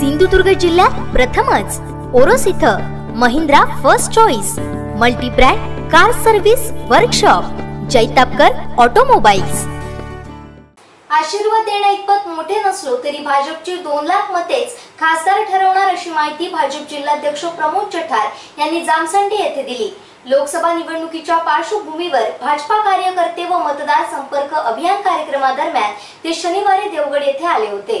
सिंधुदुर्ग जिल्ह्यात प्रथमच. ओरोस इथं Mahindra first choice multibrand car service workshop Jaitapkar automobiles. आशीर्वाद देण्या इतपत मोठे नसलो तरी भाजपची दोन लाख मतेच खासदार ठरवणार अशी माहिती भाजप जिल्हाध्यक्ष प्रमोद चठार यांनी जामसंडे येथे दिली. लोकसभा निवडणुकीच्या पार्श्वभूमीवर भाजपा कार्यकर्ते व मतदार संपर्क अभियान कार्यक्रमादरम्यान ते शनिवारी देवगड येथे आले होते.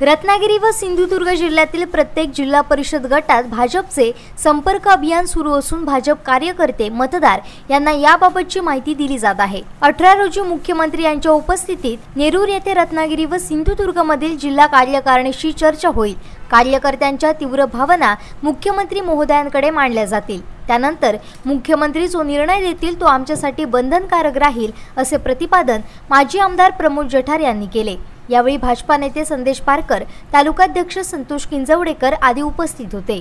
रत्नागिरी व सिंधुदुर्ग जिल्ह्यातील प्रत्येक जिल्हा परिषद गटात भाजपचे संपर्क अभियान सुरू असून भाजप कार्यकर्ते मतदार यांना याबाबतची माहिती दिली जात आहे. अठरा रोजी मुख्यमंत्री यांच्या उपस्थितीत नेरूर येथे रत्नागिरी व सिंधुदुर्गमधील जिल्हा कार्यकारिणीशी चर्चा होईल. कार्यकर्त्यांच्या तीव्र भावना मुख्यमंत्री महोदयांकडे मांडल्या जातील. त्यानंतर मुख्यमंत्री जो निर्णय देतील तो आमच्यासाठी बंधनकारक राहील असे प्रतिपादन माजी आमदार प्रमोद जठार यांनी केले. यावेळी भाजपा नेते संदेश पारकर तालुकाध्यक्ष संतोष किंजवडेकर आदी उपस्थित होते.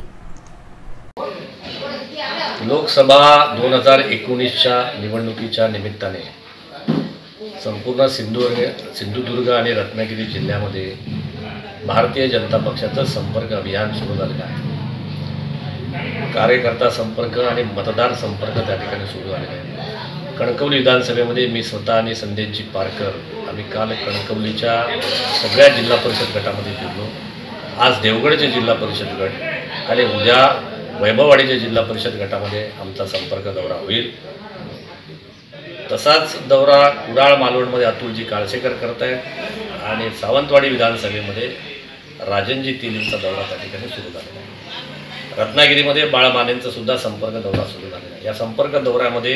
लोकसभा दोन हजार एकोणीसच्या निवडणुकीच्या निमित्ताने संपूर्ण सिंधुदुर्ग सिंधुदुर्ग आणि रत्नागिरी जिल्ह्यामध्ये भारतीय जनता पक्षाचं संपर्क अभियान सुरू झालेलं आहे. कार्यकर्ता संपर्क आणि मतदार संपर्क त्या ठिकाणी सुरू झालेला आहे कणकवली विधानसभेमध्ये मी स्वतः आणि संदेशजी पारकर आम्ही काल कणकवलीच्या सगळ्या जिल्हा परिषद गटामध्ये फिरलो. आज देवगडचे जिल्हा परिषद गट आणि उद्या वैभववाडीच्या जिल्हा परिषद गटामध्ये आमचा संपर्क दौरा होईल. तसाच दौरा कुडाळ मालवणमध्ये अतुलजी काळसेकर करत आहेत आणि सावंतवाडी विधानसभेमध्ये राजनजी तेलींचा दौरा त्या ठिकाणी सुरू झालेला आहे. रत्नागिरीमध्ये बाळमानेंचा सुद्धा संपर्क दौरा सुरू झालेला आहे. या संपर्क दौऱ्यामध्ये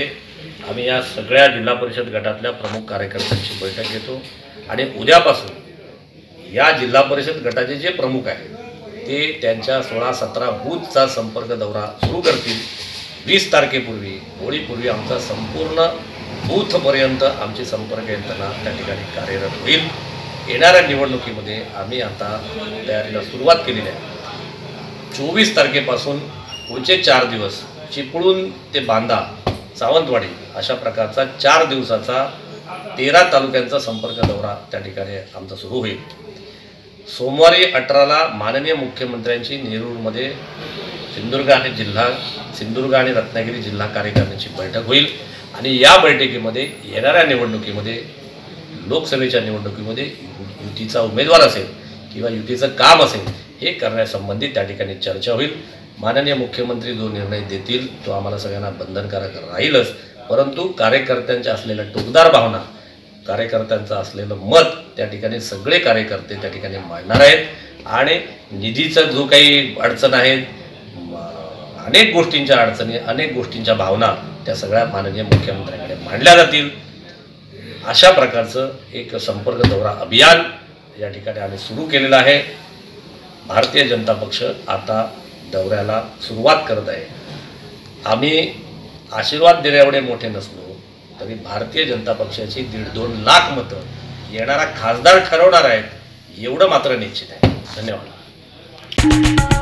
आम्ही या सगळ्या जिल्हा परिषद गटातल्या प्रमुख कार्यकर्त्यांची बैठक घेतो आणि उद्यापासून या जिल्हा परिषद गटाचे जे प्रमुख आहेत ते त्यांच्या सोळा सतरा बूथचा संपर्क दौरा सुरू करतील. वीस तारखेपूर्वी होळीपूर्वी आमचा संपूर्ण बूथपर्यंत आमची संपर्क यंत्रणा त्या ठिकाणी कार्यरत होईल. येणाऱ्या निवडणुकीमध्ये आम्ही आता तयारीला सुरुवात केलेली आहे. चोवीस तारखेपासून पुढचे चार दिवस चिपळूण ते बांदा सावंतवाडी अशा प्रकारचा चार दिवसाचा तेरा तालुक्यांचा संपर्क दौरा त्या ठिकाणी आमचा सुरू होईल. सोमवारी अठराला माननीय मुख्यमंत्र्यांची नेरूरमध्ये सिंधुदुर्ग आणि जिल्हा सिंधुदुर्ग आणि रत्नागिरी जिल्हा कार्यकारिणीची बैठक होईल आणि या बैठकीमध्ये येणाऱ्या निवडणुकीमध्ये लोकसभेच्या निवडणुकीमध्ये युतीचा उमेदवार असेल किंवा युतीचं काम असेल हे करण्यासंबंधी त्या ठिकाणी चर्चा होईल. माननीय मुख्यमंत्री जो निर्णय देतील तो आम्हाला सगळ्यांना बंधनकारक राहीलच. परंतु कार्यकर्त्यांच्या असलेल्या टोकदार भावना कार्यकर्त्यांचं असलेलं मत त्या ठिकाणी सगळे कार्यकर्ते त्या ठिकाणी मांडणार आहेत. आणि निधीचं जो काही अडचण आहे अनेक गोष्टींच्या अडचणी अनेक गोष्टींच्या भावना त्या सगळ्या माननीय मुख्यमंत्र्यांकडे मांडल्या जातील. अशा प्रकारचं एक संपर्क दौरा अभियान या ठिकाणी आम्ही सुरू केलेलं आहे. भारतीय जनता पक्ष आता दौऱ्याला सुरुवात करत आहे. आम्ही आशीर्वाद देण्याएवढे मोठे नसलो तरी भारतीय जनता पक्षाची दीड दोन लाख मतं येणारा खासदार ठरवणार आहेत एवढं मात्र निश्चित आहे. धन्यवाद.